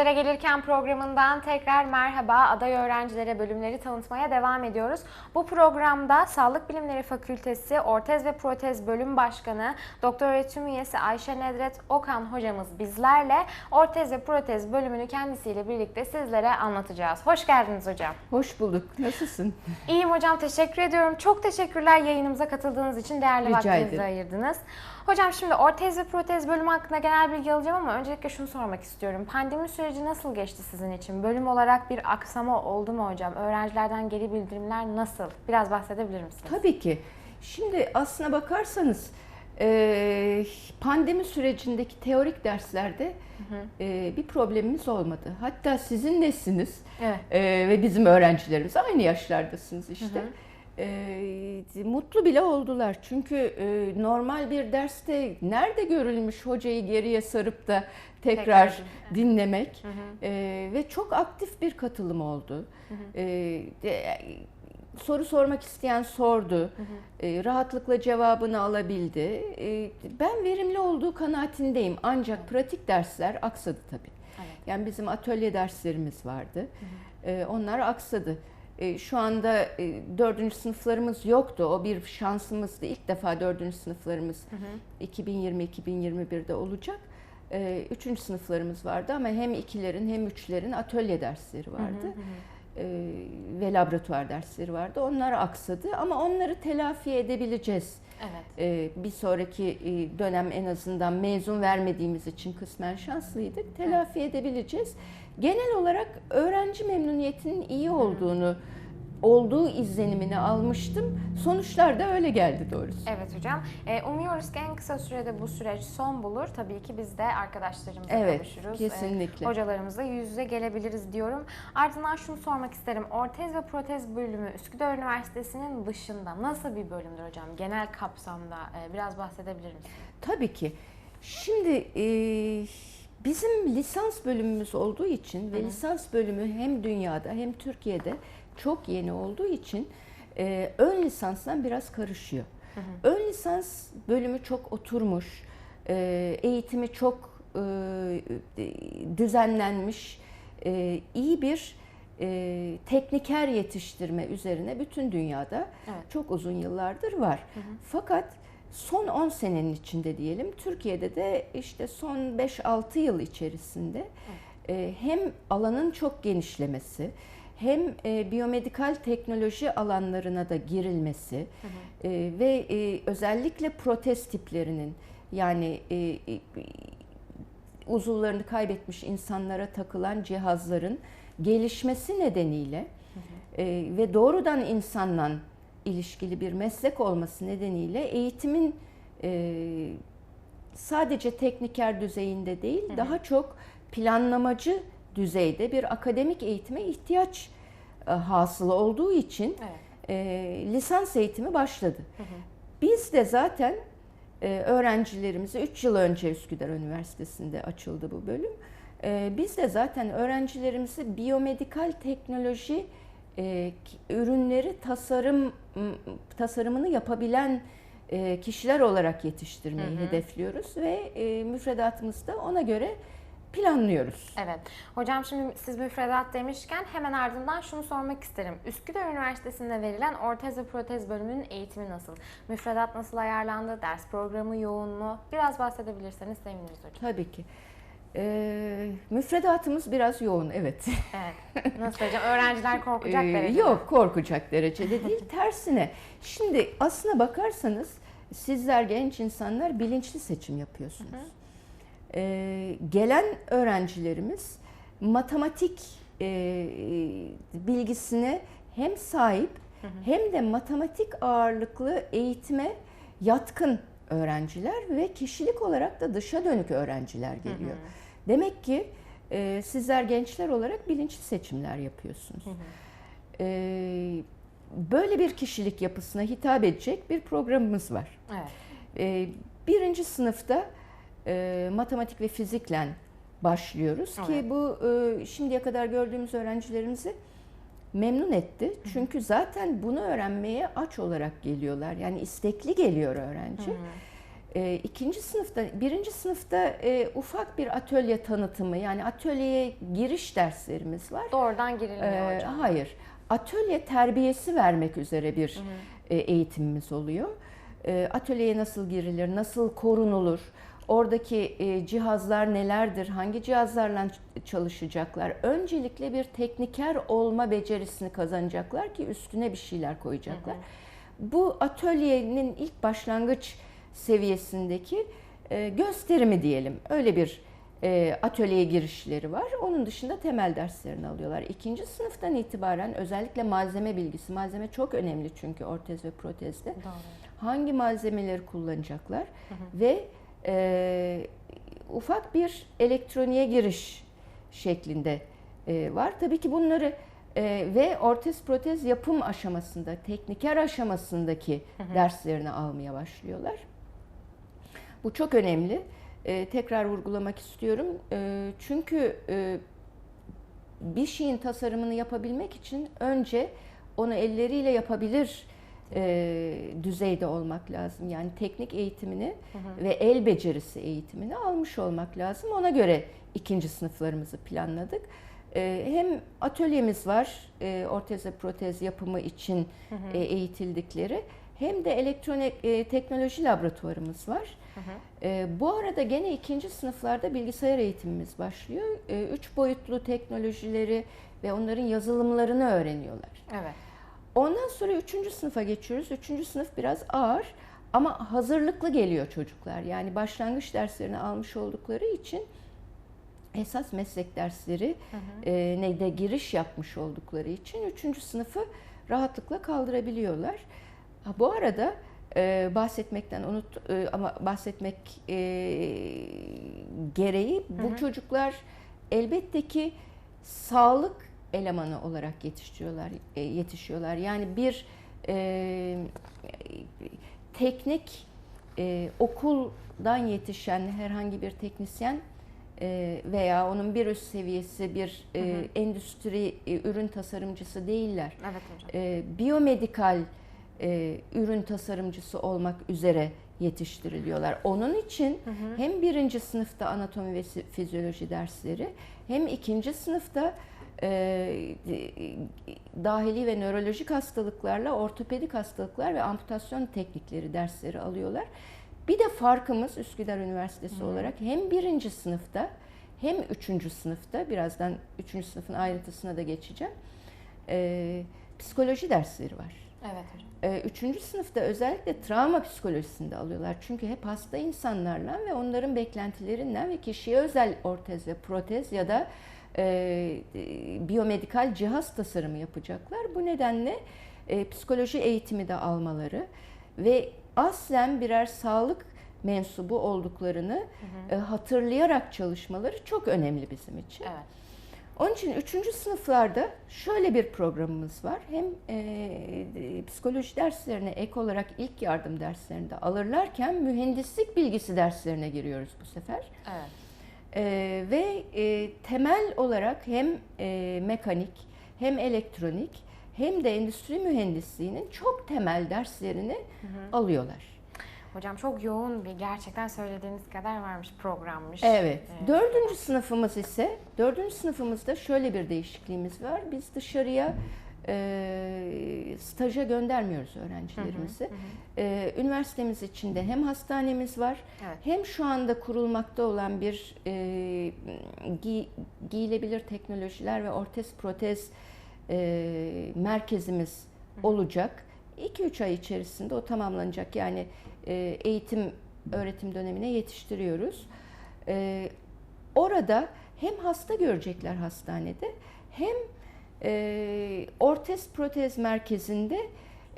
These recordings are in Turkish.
Sizlere gelirken programından tekrar merhaba. Aday öğrencilere bölümleri tanıtmaya devam ediyoruz. Bu programda Sağlık Bilimleri Fakültesi Ortez ve Protez Bölüm Başkanı Doktor öğretim üyesi Ayşe Nedret Okan hocamız bizlerle Ortez ve Protez bölümünü kendisiyle birlikte sizlere anlatacağız. Hoş geldiniz hocam. Hoş bulduk. Nasılsın? İyiyim hocam teşekkür ediyorum. Çok teşekkürler yayınımıza katıldığınız için değerli Rica vaktinizi ederim. ayırdınız. Hocam şimdi ortez ve protez bölümü hakkında genel bilgi alacağım ama öncelikle şunu sormak istiyorum. Pandemi süreci nasıl geçti sizin için? Bölüm olarak bir aksama oldu mu hocam? Öğrencilerden geri bildirimler nasıl? Biraz bahsedebilir misiniz? Tabii ki. Şimdi aslına bakarsanız e, pandemi sürecindeki teorik derslerde e, bir problemimiz olmadı. Hatta sizin nesiniz Evet. e, ve bizim öğrencilerimiz aynı yaşlardasınız işte. E, mutlu bile oldular. Çünkü e, normal bir derste nerede görülmüş hocayı geriye sarıp da tekrar, Tekrar, dinlemek E, ve çok aktif bir katılım oldu. E, de- soru sormak isteyen sordu. E, rahatlıkla cevabını alabildi. E, ben verimli olduğu kanaatindeyim. Ancak pratik dersler aksadı tabii. Evet. Yani bizim atölye derslerimiz vardı. E, onlar aksadı. E, şu anda e, dördüncü sınıflarımız yoktu. O bir şansımızdı. İlk defa dördüncü sınıflarımız 2020-2021'de olacak. E, üçüncü sınıflarımız vardı ama hem ikilerin hem üçlerin atölye dersleri vardı. E, ve laboratuvar dersleri vardı. Onlar aksadı ama onları telafi edebileceğiz. Evet. Bir sonraki e, dönem en azından mezun vermediğimiz için kısmen şanslıydık. Telafi edebileceğiz. Genel olarak öğrenci memnuniyetinin iyi olduğunu olduğu izlenimini almıştım. Sonuçlar da öyle geldi doğrusu. Evet hocam. Ee, umuyoruz ki en kısa sürede bu süreç son bulur. Tabii ki biz de arkadaşlarımızla Evet, konuşuruz. Ee, kesinlikle. hocalarımızla yüz yüze gelebiliriz diyorum. Ardından şunu sormak isterim. Ortez ve protez bölümü Üsküdar Üniversitesi'nin dışında nasıl bir bölümdür hocam? Genel kapsamda e, biraz bahsedebilir misiniz? Tabii ki. Şimdi e, bizim lisans bölümümüz olduğu için ve lisans bölümü hem dünyada hem Türkiye'de çok yeni olduğu için e, ön lisanstan biraz karışıyor. Ön lisans bölümü çok oturmuş, e, eğitimi çok e, düzenlenmiş, e, iyi bir e, tekniker yetiştirme üzerine bütün dünyada Evet. çok uzun yıllardır var. Fakat son 10 senenin içinde diyelim. Türkiye'de de işte son 5-6 yıl içerisinde e, hem alanın çok genişlemesi hem e, biyomedikal teknoloji alanlarına da girilmesi e, ve e, özellikle protez tiplerinin yani e, e, uzuvlarını kaybetmiş insanlara takılan cihazların gelişmesi nedeniyle e, ve doğrudan insanla ilişkili bir meslek olması nedeniyle eğitimin e, sadece tekniker düzeyinde değil daha çok planlamacı düzeyde bir akademik eğitime ihtiyaç e, hasılı olduğu için Evet. e, lisans eğitimi başladı. Biz de zaten e, öğrencilerimizi 3 yıl önce Üsküdar Üniversitesi'nde açıldı bu bölüm. E, biz de zaten öğrencilerimizi biyomedikal teknoloji e, ürünleri tasarım tasarımını yapabilen e, kişiler olarak yetiştirmeyi hedefliyoruz ve e, müfredatımızda ona göre planlıyoruz. Evet. Hocam şimdi siz müfredat demişken hemen ardından şunu sormak isterim. Üsküdar Üniversitesi'nde verilen ortez ve protez bölümünün eğitimi nasıl? Müfredat nasıl ayarlandı? Ders programı yoğun mu? Biraz bahsedebilirseniz seviniriz hocam. Tabii ki. E, müfredatımız biraz yoğun, evet. Evet. Nasıl hocam? Öğrenciler korkacak Ee, derecede. Yok korkacak derecede değil tersine. Şimdi aslına bakarsanız sizler genç insanlar bilinçli seçim yapıyorsunuz. Ee, gelen öğrencilerimiz matematik e, bilgisine hem sahip hem de matematik ağırlıklı eğitime yatkın öğrenciler ve kişilik olarak da dışa dönük öğrenciler geliyor. Demek ki e, sizler gençler olarak bilinçli seçimler yapıyorsunuz. Ee, böyle bir kişilik yapısına hitap edecek bir programımız var. Evet. Ee, birinci sınıfta e, matematik ve fizikle başlıyoruz Evet. ki bu e, şimdiye kadar gördüğümüz öğrencilerimizi memnun etti. Çünkü zaten bunu öğrenmeye aç olarak geliyorlar. Yani istekli geliyor öğrenci. E, ikinci sınıfta, birinci sınıfta e, ufak bir atölye tanıtımı yani atölyeye giriş derslerimiz var. Doğrudan girilmiyor Ee, hocam. hayır. Atölye terbiyesi vermek üzere bir e, eğitimimiz oluyor. E, atölyeye nasıl girilir, nasıl korunulur, oradaki e, cihazlar nelerdir, hangi cihazlarla çalışacaklar. Öncelikle bir tekniker olma becerisini kazanacaklar ki üstüne bir şeyler koyacaklar. Bu atölyenin ilk başlangıç seviyesindeki e, gösterimi diyelim. Öyle bir e, atölyeye girişleri var. Onun dışında temel derslerini alıyorlar. İkinci sınıftan itibaren özellikle malzeme bilgisi, malzeme çok önemli çünkü ortez ve protezde. Doğru. Hangi malzemeleri kullanacaklar ve e, ufak bir elektroniğe giriş şeklinde e, var. Tabii ki bunları e, ve ortez protez yapım aşamasında, tekniker aşamasındaki derslerini almaya başlıyorlar. Bu çok önemli. E, tekrar vurgulamak istiyorum. E, çünkü e, bir şeyin tasarımını yapabilmek için önce onu elleriyle yapabilir e, düzeyde olmak lazım. Yani teknik eğitimini ve el becerisi eğitimini almış olmak lazım. Ona göre ikinci sınıflarımızı planladık. E, hem atölyemiz var, e, ortez ve protez yapımı için e, eğitildikleri, hem de elektronik e, teknoloji laboratuvarımız var. E, bu arada gene ikinci sınıflarda bilgisayar eğitimimiz başlıyor. E, üç boyutlu teknolojileri ve onların yazılımlarını öğreniyorlar. Evet. Ondan sonra üçüncü sınıfa geçiyoruz. Üçüncü sınıf biraz ağır ama hazırlıklı geliyor çocuklar. Yani başlangıç derslerini almış oldukları için esas meslek dersleri e, ne de giriş yapmış oldukları için üçüncü sınıfı rahatlıkla kaldırabiliyorlar. Ha, bu arada e, bahsetmekten unut e, ama bahsetmek e, gereği bu çocuklar elbette ki sağlık elemanı olarak yetiştiriyorlar e, yetişiyorlar. Yani bir e, teknik e, okuldan yetişen herhangi bir teknisyen e, veya onun bir üst seviyesi bir e, endüstri e, ürün tasarımcısı değiller. Evet hocam. E, biyomedikal e, ürün tasarımcısı olmak üzere yetiştiriliyorlar. Onun için hem birinci sınıfta anatomi ve fizyoloji dersleri hem ikinci sınıfta e, e, dahili ve nörolojik hastalıklarla ortopedik hastalıklar ve amputasyon teknikleri dersleri alıyorlar. Bir de farkımız Üsküdar Üniversitesi olarak hem birinci sınıfta hem üçüncü sınıfta birazdan üçüncü sınıfın ayrıntısına da geçeceğim. e, psikoloji dersleri var. Evet hocam. Ee, Üçüncü sınıfta özellikle travma psikolojisinde alıyorlar. Çünkü hep hasta insanlarla ve onların beklentilerinden ve kişiye özel ortez ve protez ya da e, biyomedikal cihaz tasarımı yapacaklar. Bu nedenle e, psikoloji eğitimi de almaları ve aslen birer sağlık mensubu olduklarını e, hatırlayarak çalışmaları çok önemli bizim için. Evet. Onun için üçüncü sınıflarda şöyle bir programımız var. Hem e, psikoloji derslerine ek olarak ilk yardım derslerini de alırlarken mühendislik bilgisi derslerine giriyoruz bu sefer. Evet. E, ve e, temel olarak hem e, mekanik hem elektronik hem de endüstri mühendisliğinin çok temel derslerini alıyorlar. Hocam çok yoğun bir gerçekten söylediğiniz kadar varmış programmış. Evet. Ee, Dördüncü sınıfımız ise, dördüncü sınıfımızda şöyle bir değişikliğimiz var. Biz dışarıya e, staja göndermiyoruz öğrencilerimizi. E, üniversitemiz içinde hem hastanemiz var, Evet. hem şu anda kurulmakta olan bir e, gi- giyilebilir teknolojiler ve ortez protez e, merkezimiz olacak. 2-3 ay içerisinde o tamamlanacak. Yani e, eğitim öğretim dönemine yetiştiriyoruz. E, orada hem hasta görecekler hastanede hem e, ortez protez merkezinde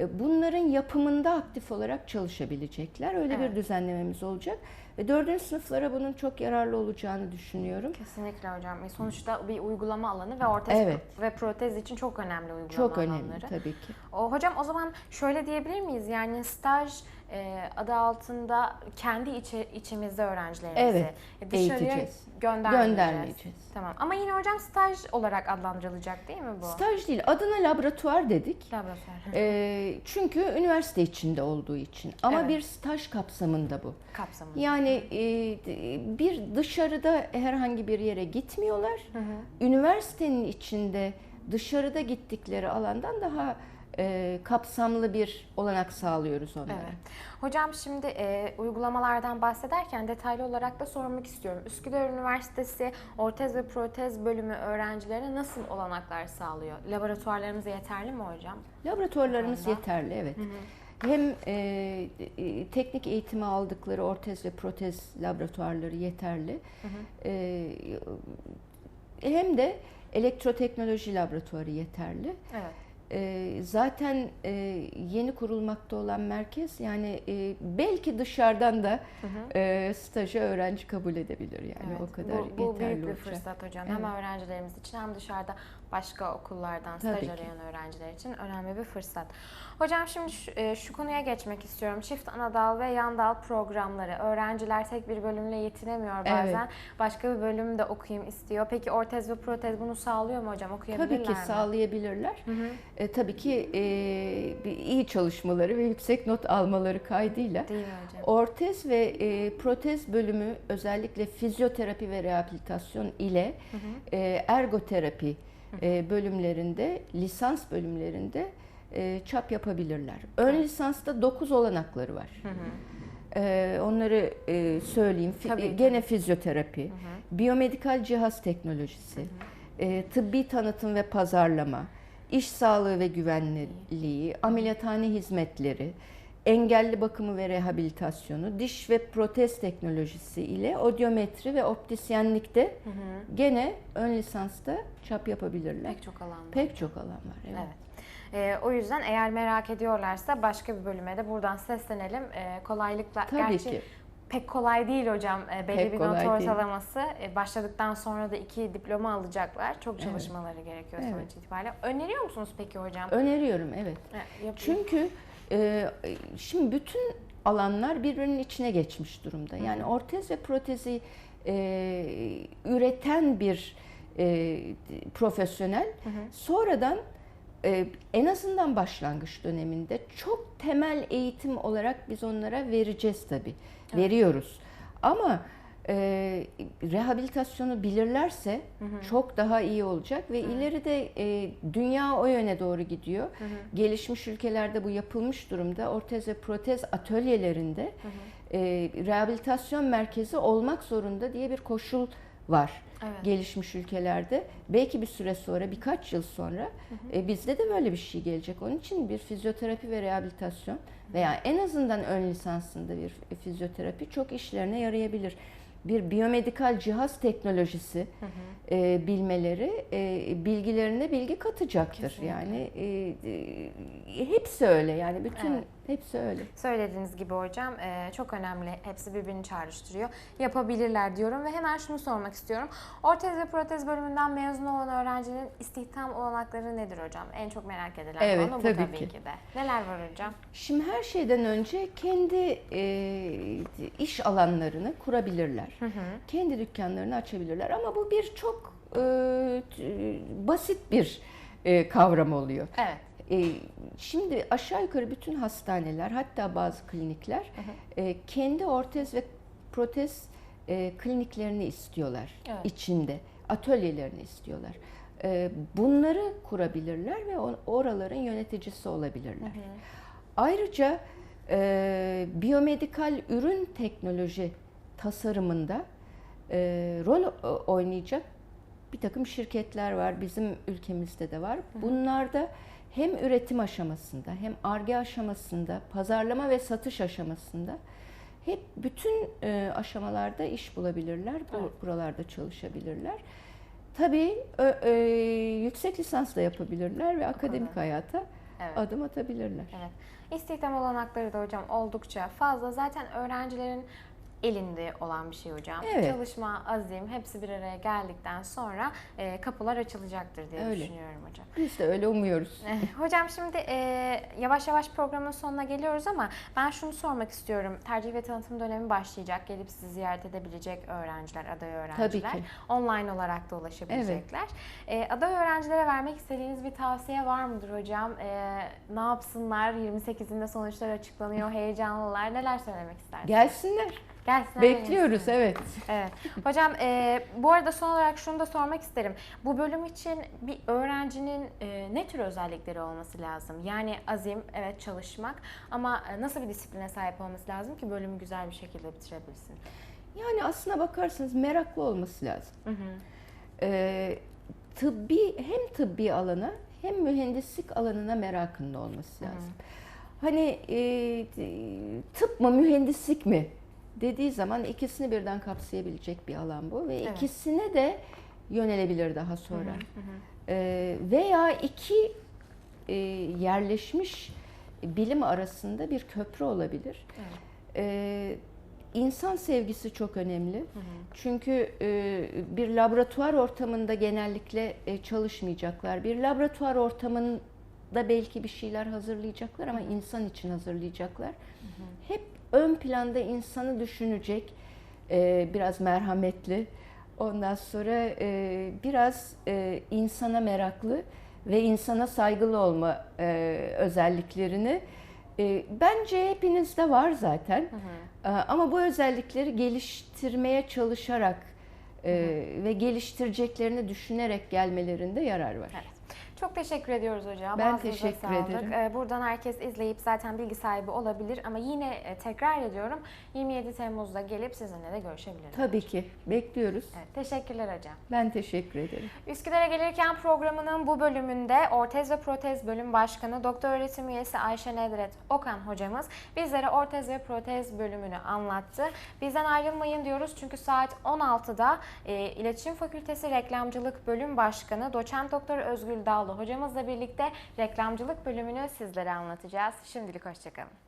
e, bunların yapımında aktif olarak çalışabilecekler. Öyle Evet. bir düzenlememiz olacak. Ve dördüncü sınıflara bunun çok yararlı olacağını düşünüyorum. Kesinlikle hocam. E, Sonuçta bir uygulama alanı ve ortez Evet. ve protez için çok önemli uygulama Çok önemli alanları. tabii ki. O, hocam o zaman şöyle diyebilir miyiz? Yani staj e, adı altında kendi içi, içimizde öğrencilerimizi Evet, e, dışarıya eğiteceğiz. göndermeyeceğiz. Göndermeyeceğiz. Tamam. Ama yine hocam staj olarak adlandırılacak değil mi bu? Staj değil, adına laboratuvar dedik. Laboratuvar. Ee, çünkü üniversite içinde olduğu için. Ama Evet. bir staj kapsamında bu. Kapsamında. Yani e, d- bir dışarıda herhangi bir yere gitmiyorlar. Üniversitenin içinde dışarıda gittikleri alandan daha e, kapsamlı bir olanak sağlıyoruz onlara. Evet. Hocam şimdi e, uygulamalardan bahsederken detaylı olarak da sormak istiyorum. Üsküdar Üniversitesi Ortez ve Protez bölümü öğrencilerine nasıl olanaklar sağlıyor? Laboratuvarlarımız yeterli mi hocam? Laboratuvarlarımız yeterli, evet. Hem e, e, teknik eğitimi aldıkları ortez ve protez laboratuvarları yeterli. E, hem de elektroteknoloji laboratuvarı yeterli. Evet. E, zaten e, yeni kurulmakta olan merkez yani e, belki dışarıdan da e, staja öğrenci kabul edebilir yani Evet, o kadar bu, bu yeterli büyük bir fırsat hocam. Hem öğrencilerimiz için hem dışarıda başka okullardan Tabii staj arayan öğrenciler için önemli bir fırsat. Hocam şimdi şu, e, şu konuya geçmek istiyorum. Çift anadal ve yan dal programları. Öğrenciler tek bir bölümle yetinemiyor bazen. Evet. Başka bir bölüm de okuyayım istiyor. Peki ortez ve protez bunu sağlıyor mu hocam? Okuyabilirler Tabii ki mi? sağlayabilirler. E, tabii ki e, iyi çalışmaları ve yüksek not almaları kaydıyla Değil mi hocam? ortez ve e, protez bölümü özellikle fizyoterapi ve rehabilitasyon ile e, ergoterapi e, bölümlerinde, lisans bölümlerinde e, çap yapabilirler. Ön lisansta 9 olanakları var. E, onları e, söyleyeyim. Fi- Tabii. Gene fizyoterapi, biyomedikal cihaz teknolojisi, e, tıbbi tanıtım ve pazarlama, iş sağlığı ve güvenliği, ameliyathane hizmetleri, engelli bakımı ve rehabilitasyonu, diş ve protez teknolojisi ile odyometri ve optisyenlikte gene ön lisansta çap yapabilirler. Pek çok alanda. Pek çok alan var. Evet. Evet. Ee, o yüzden eğer merak ediyorlarsa başka bir bölüme de buradan seslenelim. Ee, kolaylıkla. Tabii Gerçi ki. Pek kolay değil hocam e, belli Pek bir not değil. ortalaması. E, başladıktan sonra da iki diploma alacaklar. Çok çalışmaları gerekiyor sonuç Evet. itibariyle. Öneriyor musunuz peki hocam? Öneriyorum evet. Evet. Çünkü e, şimdi bütün alanlar birbirinin içine geçmiş durumda. Yani ortez ve protezi e, üreten bir e, profesyonel sonradan e, en azından başlangıç döneminde çok temel eğitim olarak biz onlara vereceğiz tabii. Veriyoruz. Ama e, rehabilitasyonu bilirlerse çok daha iyi olacak ve ileride e, dünya o yöne doğru gidiyor. Gelişmiş ülkelerde bu yapılmış durumda. Ortez ve protez atölyelerinde e, rehabilitasyon merkezi olmak zorunda diye bir koşul var. Evet. Gelişmiş ülkelerde belki bir süre sonra birkaç yıl sonra e, bizde de böyle bir şey gelecek. Onun için bir fizyoterapi ve rehabilitasyon veya en azından ön lisansında bir fizyoterapi çok işlerine yarayabilir. Bir biyomedikal cihaz teknolojisi e, bilmeleri e, bilgilerine bilgi katacaktır. Kesinlikle. Yani e, e, hepsi öyle yani bütün Evet. Hepsi öyle. Söylediğiniz gibi hocam e, çok önemli. Hepsi birbirini çağrıştırıyor. Yapabilirler diyorum ve hemen şunu sormak istiyorum. Ortez ve protez bölümünden mezun olan öğrencinin istihdam olanakları nedir hocam? En çok merak edilen Evet, konu bu tabii tabii ki. ki de. Neler var hocam? Şimdi her şeyden önce kendi e, iş alanlarını kurabilirler. Kendi dükkanlarını açabilirler. Ama bu bir çok e, basit bir e, kavram oluyor. Evet. E, şimdi aşağı yukarı bütün hastaneler hatta bazı klinikler e, kendi ortez ve protez e, kliniklerini istiyorlar Evet. içinde. Atölyelerini istiyorlar. E, bunları kurabilirler ve oraların yöneticisi olabilirler. Ayrıca e, biyomedikal ürün teknoloji tasarımında e, rol oynayacak bir takım şirketler var. Bizim ülkemizde de var. Bunlarda hem üretim aşamasında hem arge aşamasında, pazarlama ve satış aşamasında hep bütün e, aşamalarda iş bulabilirler. Bu, Evet. Buralarda çalışabilirler. Tabii ö- e, yüksek lisans da yapabilirler ve akademik hayata Evet. adım atabilirler. Evet. İstihdam olanakları da hocam oldukça fazla. Zaten öğrencilerin elinde olan bir şey hocam. Evet. Çalışma, azim hepsi bir araya geldikten sonra e, kapılar açılacaktır diye Öyle. düşünüyorum hocam. Biz de öyle umuyoruz. Eh, Hocam şimdi e, yavaş yavaş programın sonuna geliyoruz ama ben şunu sormak istiyorum. Tercih ve tanıtım dönemi başlayacak. Gelip sizi ziyaret edebilecek öğrenciler, aday öğrenciler. ki. Online olarak da ulaşabilecekler. E, aday öğrencilere vermek istediğiniz bir tavsiye var mıdır hocam? E, ne yapsınlar? 28'inde sonuçlar açıklanıyor. Heyecanlılar. Neler söylemek istersiniz? Gelsinler. Gelsinler. Bekliyoruz evet. Evet. Hocam e, bu arada son olarak şunu da sormak isterim. Bu bölüm için bir öğrencinin e, ne tür özellikleri olması lazım? Yani azim, evet çalışmak ama e, nasıl bir disipline sahip olması lazım ki bölümü güzel bir şekilde bitirebilsin? Yani aslına bakarsanız meraklı olması lazım. Hı hı. Ee, tıbbi hem tıbbi alana hem mühendislik alanına merakının olması lazım. Hani e, tıp mı mühendislik mi dediği zaman ikisini birden kapsayabilecek bir alan bu ve Evet. ikisine de yönelebilir daha sonra. Ee, veya iki e, yerleşmiş bilim arasında bir köprü olabilir. Evet. Ee, insan sevgisi çok önemli. Çünkü e, bir laboratuvar ortamında genellikle e, çalışmayacaklar. Bir laboratuvar ortamında belki bir şeyler hazırlayacaklar ama insan için hazırlayacaklar. Hep ön planda insanı düşünecek, e, biraz merhametli. Ondan sonra e, biraz e, insana meraklı ve insana saygılı olma e, özelliklerini e, bence hepinizde var zaten. E, Ama bu özellikleri geliştirmeye çalışarak e, ve geliştireceklerini düşünerek gelmelerinde yarar var. Evet. Çok teşekkür ediyoruz hocam. Ben Ağzınıza teşekkür sağlık. ederim. Ee, Buradan herkes izleyip zaten bilgi sahibi olabilir ama yine e, tekrar ediyorum 27 Temmuz'da gelip sizinle de görüşebiliriz. Tabii ki bekliyoruz. Evet, teşekkürler hocam. Ben teşekkür ederim. Üsküdar'a gelirken programının bu bölümünde Ortez ve Protez Bölüm Başkanı Doktor Öğretim Üyesi Ayşe Nedret Okan hocamız bizlere ortez ve protez bölümünü anlattı. Bizden ayrılmayın diyoruz çünkü saat 16'da e, İletişim Fakültesi Reklamcılık Bölüm Başkanı Doçent Doktor Özgül Dağlı hocamızla birlikte reklamcılık bölümünü sizlere anlatacağız. Şimdilik hoşçakalın.